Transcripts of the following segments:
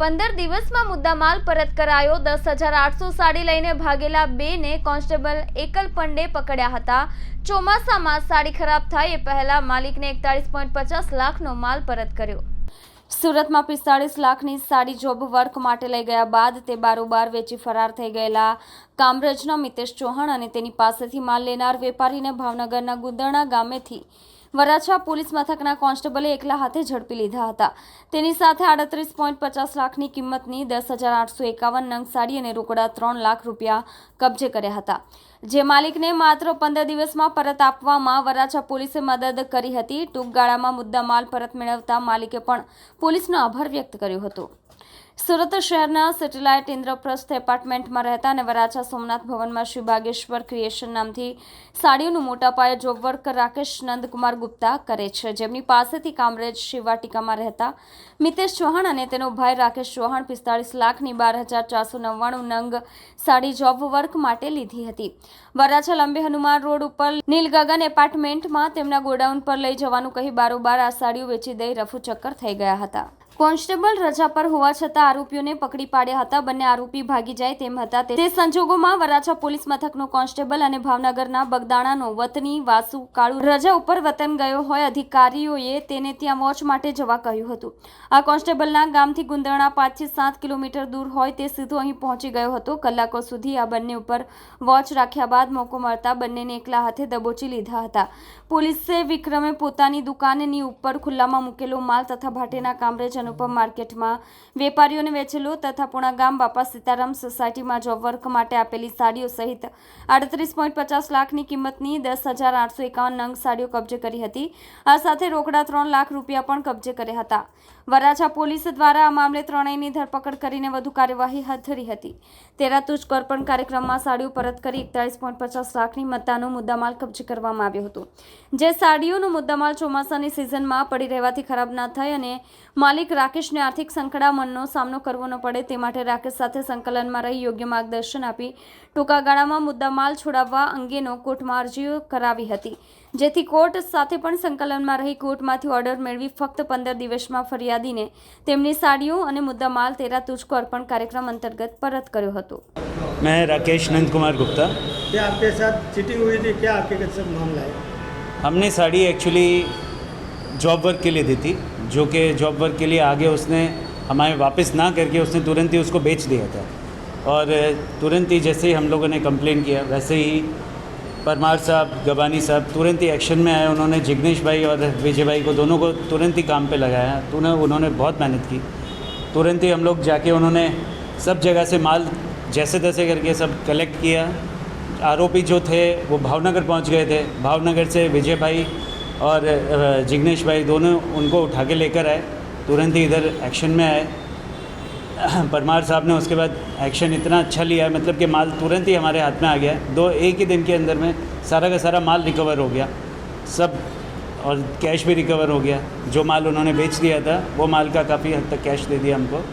પંદર દિવસમાં મુદ્દામાલ પરત કરાયો. દસ હજાર આઠસો સાડી લઈને ભાગેલા બેને કોન્સ્ટેબલ એકલ પંડે પકડ્યા હતા. ચોમાસામાં સાડી ખરાબ થાય એ પહેલા માલિકને એકતાળીસ પોઈન્ટ પચાસ લાખનો માલ પરત કર્યો. સુરતમાં પિસ્તાળીસ લાખની સાડી જોબ વર્ક માટે લઈ ગયા બાદ તે બારોબાર વેચી ફરાર થઈ ગયેલા કામરજના મિતેશ ચૌહાણ અને તેની પાસેથી માલ લેનાર વેપારીને ભાવનગરના ગુંદરણા ગામેથી વરાછા પોલીસ મથકના કોન્સ્ટેબલે એકલા હાથે ઝડપી લીધા હતા. તેની સાથે આડત્રીસ પોઈન્ટ પચાસ લાખની કિંમતની દસ હજાર આઠસો એકાવન નંગ સાડી અને રોકડા ત્રણ લાખ રૂપિયા કબજે કર્યા હતા. જે માલિકને માત્ર પંદર દિવસમાં પરત આપવામાં વરાછા પોલીસે મદદ કરી હતી. ટૂંક ગાળામાં મુદ્દા માલ પરત મેળવતા માલિકે પણ પોલીસનો આભાર વ્યક્ત કર્યો હતો. સુરત શહેરના સેટેલાઇટ ઇન્દ્રપ્રસ્થ એપાર્ટમેન્ટમાં રહેતા અને વરાછા સોમનાથ ભવનમાં શ્રી બાગેશ્વર ક્રિએશન નામથી સાડીઓનું મોટા પાયે જોબ વર્ક રાકેશ નંદકુમાર ગુપ્તા કરે છે. જેમની પાસેથી કામરેજ શિવાટિકામાં રહેતા મિતેશ ચૌહાણ અને તેનો ભાઈ રાકેશ ચૌહાણ પિસ્તાળીસ લાખની બાર હજાર ચારસો નવ્વાણું નંગ સાડી જોબ વર્ક માટે લીધી હતી. વરાછા લંબે હનુમાન રોડ ઉપર નીલગગન એપાર્ટમેન્ટમાં તેમના ગોડાઉન પર લઈ જવાનું કહી બારોબાર આ સાડીઓ વેચી દઈ રફુ ચક્કર થઈ ગયા હતા. કોન્સ્ટેબલ રજા પર હોવા છતાં આરોપીઓને પકડી પાડ્યા હતા. બંને આરોપી ભાગી જાય તેમ હતા. તે સંજોગોમાં વરાછા પોલીસ મથકનો કોન્સ્ટેબલ અને ભાવનગરના બગદાણાનો વતની વાસુ કાળુ રજા ઉપર વતન ગયો હોય અધિકારીઓએ તેને ત્યાં વોચ માટે જવા કહ્યું હતું. આ કોન્સ્ટેબલના ગામથી ગુંદરણા પાંચથી સાત કિલોમીટર દૂર હોય તે સીધો અહીં પહોંચી ગયો હતો. કલાકો સુધી આ બંને ઉપર વોચ રાખ્યા બાદ મોકો મળતા બંનેને એકલા હાથે દબોચી લીધા હતા. પોલીસે વિક્રમે પોતાની દુકાનની ઉપર ખુલ્લામાં મૂકેલો માલ તથા ભાટેના કામરેજ અનુપમ માર્કેટમાં વેપારીઓને વેચેલું તથા પુણા ગામ બાપા સીતારામ સોસાયટીમાં જોબ વર્ક માટે આપેલી સાડીઓ સહિત આડત્રીસ પોઈન્ટ પચાસ લાખની કિંમતની દસ હજાર આઠસો એકાવન નંગ સાડીઓ કબજે કરી હતી. આ સાથે રોકડા ત્રણ લાખ રૂપિયા પણ કબજે કર્યા હતા. વરાછા પોલીસ દ્વારા આ મામલે ત્રણેયની ધરપકડ કરીને વધુ કાર્યવાહી હાથ ધરી હતી. તેરા તુજ કાર્યક્રમમાં સાડીઓ પરત કરી એકતાળીસ પોઈન્ટ પચાસ લાખની મત્તાનો મુદ્દામાલ કબજે કરવામાં આવ્યો હતો. જે સાડીઓનો મુદ્દામાલ ચોમાસાની સિઝનમાં પડી રહેવાથી ખરાબ ના થાય અને માલિક રાકેશને આર્થિક સંકડામણનો સામનો કરવો ન પડે તે માટે રાકેશ સાથે સંકલનમાં રહી યોગ્ય માર્ગદર્શન આપી ટૂંકા ગાળામાં મુદ્દામાલ છોડાવવા અંગેનો કોર્ટમાં અરજીઓ કરાવી હતી. જેથી કોર્ટ સાથે પણ સંકલનમાં રહી કોર્ટમાંથી ઓર્ડર મેળવી ફક્ત પંદર દિવસમાં ફરિયાદીને તેમની સાડીઓ અને મુદ્દામાલ તેરા તુજકો અર્પણ કાર્યક્રમ અંતર્ગત પરત કર્યો હતો मैं राकेश नंद कुमार गुप्ता क्या आपके साथ चीटिंग हुई थी क्या हकीकत से मामला है हमने साड़ी एक्चुअली जॉब वर्क के लिए दी थी जो कि जॉब वर्क के लिए आगे उसने हमारे वापस ना करके उसने तुरंत ही उसको बेच दिया था और तुरंत ही जैसे ही हम लोगों ने कंप्लेन किया वैसे ही परमार साहब, गबानी साहब, तुरंत ही एक्शन में आए। उन्होंने जिग्नेश भाई और विजय भाई को दोनों को तुरंत ही काम पे लगाया। तो उन्हें उन्होंने बहुत मेहनत की। तुरंत ही हम लोग जाके उन्होंने सब जगह से माल जैसे तैसे करके सब कलेक्ट किया। आरोपी जो थे, वो भावनगर पहुँच गए थे। भावनगर से विजय भाई और जिग्नेश भाई दोनों उनको उठा के लेकर आए। तुरंत ही इधर एक्शन में आए। परमार साहब ने उसके बाद एक्शन इतना अच्छा लिया है मतलब कि माल तुरंत ही हमारे हाथ में आ गया है। दो एक ही दिन के अंदर में सारा का सारा माल रिकवर हो गया। सब और कैश भी रिकवर हो गया। जो माल उन्होंने बेच दिया था वो माल का काफ़ी हद तक कैश दे दिया हमको।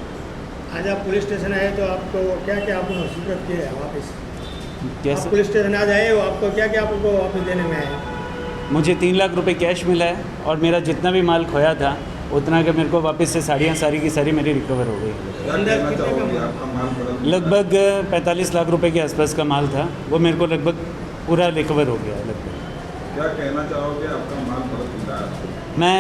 आज आप पुलिस स्टेशन आए तो आपको क्या क्या आपको सुपुर्द किया है वापस? कैसे? पुलिस स्टेशन आज आए हो आपको क्या क्या आपको वापस देने में आए? मुझे तीन लाख रुपए कैश मिला है और मेरा जितना भी माल खोया था उतना का मेरे को वापस से साड़ियाँ सारी की सारी मेरी रिकवर हो गई? लगभग पैंतालीस लाख रुपए के आसपास का माल था वो मेरे को लगभग पूरा रिकवर हो गया लगभग। क्या कहना चाहोगे? आपका माल मैं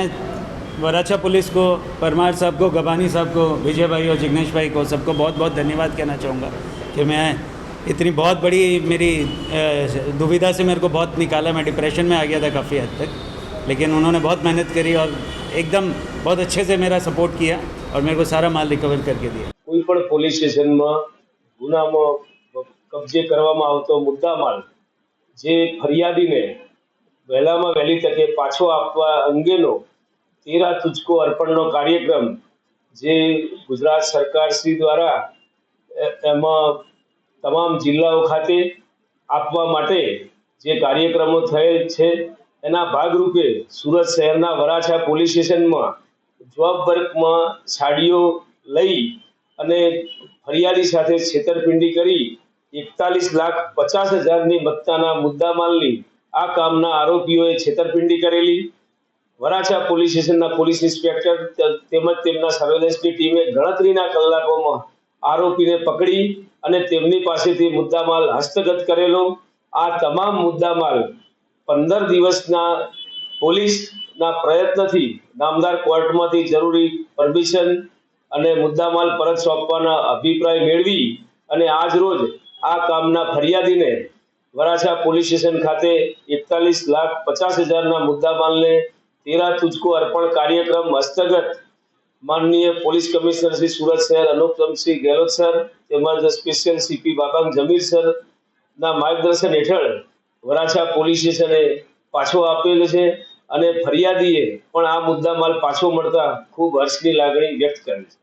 वराछा पुलिस को परमार साहब को गबानी साहब को विजय भाई और जिग्नेश भाई को सबको बहुत बहुत धन्यवाद कहना चाहूँगा कि मैं इतनी बहुत बड़ी मेरी दुविधा से मेरे को बहुत निकाला। मैं डिप्रेशन में आ गया था काफ़ी हद तक लेकिन उन्होंने बहुत मेहनत करी और एकदम बहुत अच्छे से मेरा सपोर्ट किया और मेरे को सारा माल रिकवर करके दिया કોઈ પણ પોલીસ સ્ટેશનમાં ગુનામાં કબજે કરવામાં આવતો મુદ્દામાલ જે ફરિયાદીને વહેલામાં વહેલી તકે પાછો આપવા અંગેનો તેરા તુજકો અર્પણનો કાર્યક્રમ જે ગુજરાત સરકાર શ્રી દ્વારા એ- એમાં તમામ જિલ્લાઓ ખાતે આપવા માટે જે કાર્યક્રમો થયેલ છે એના ભાગરૂપે સુરત શહેરના વરાછા પોલીસ સ્ટેશનમાં જોબ વર્કમાં સાડીઓ લઈ અને ફરિયાદી સાથે છેતરપિંડી કરી એકતાલીસ લાખ પચાસ હજારની મત્તાના મુદ્દામાલની આ કામના આરોપીઓએ છેતરપિંડી કરેલી. વરાછા પોલીસ સ્ટેશનના પોલીસ ઇન્સ્પેક્ટર તેમજ તેમના સર્વેલન્સની ટીમે ગણતરીના કલાકોમાં આરોપીને પકડી અને તેમની પાસેથી મુદ્દામાલ હસ્તગત કરેલો. આ તમામ મુદ્દામાલ પંદર દિવસના પોલીસના પ્રયત્નથી નામદાર કોર્ટમાંથી જરૂરી પરમિશન અને મુદ્દામાલ પરત સોંપવાના અભિપ્રાય મેળવી અને આજ રોજ આ કામના ફરિયાદીને વરાછા પોલીસ સ્ટેશન ખાતે એકતાલીસ લાખ પચાસ હજારના મુદ્દામાલને તેરા તુજકો અર્પણ કાર્યક્રમ હસ્તગત માનનીય પોલીસ કમિશનર શ્રી સુરત શહેર અનુપમસિંહ ગેહલોત સર તેમજ special CP Babang Jamir sir ના માર્ગદર્શન હેઠળ વરાછા પોલીસ સ્ટેશને પાછો આપેલ છે અને ફરિયાદીએ પણ આ મુદ્દામાલ પાછો મળતા ખૂબ હર્ષની લાગણી વ્યક્ત કરી છે.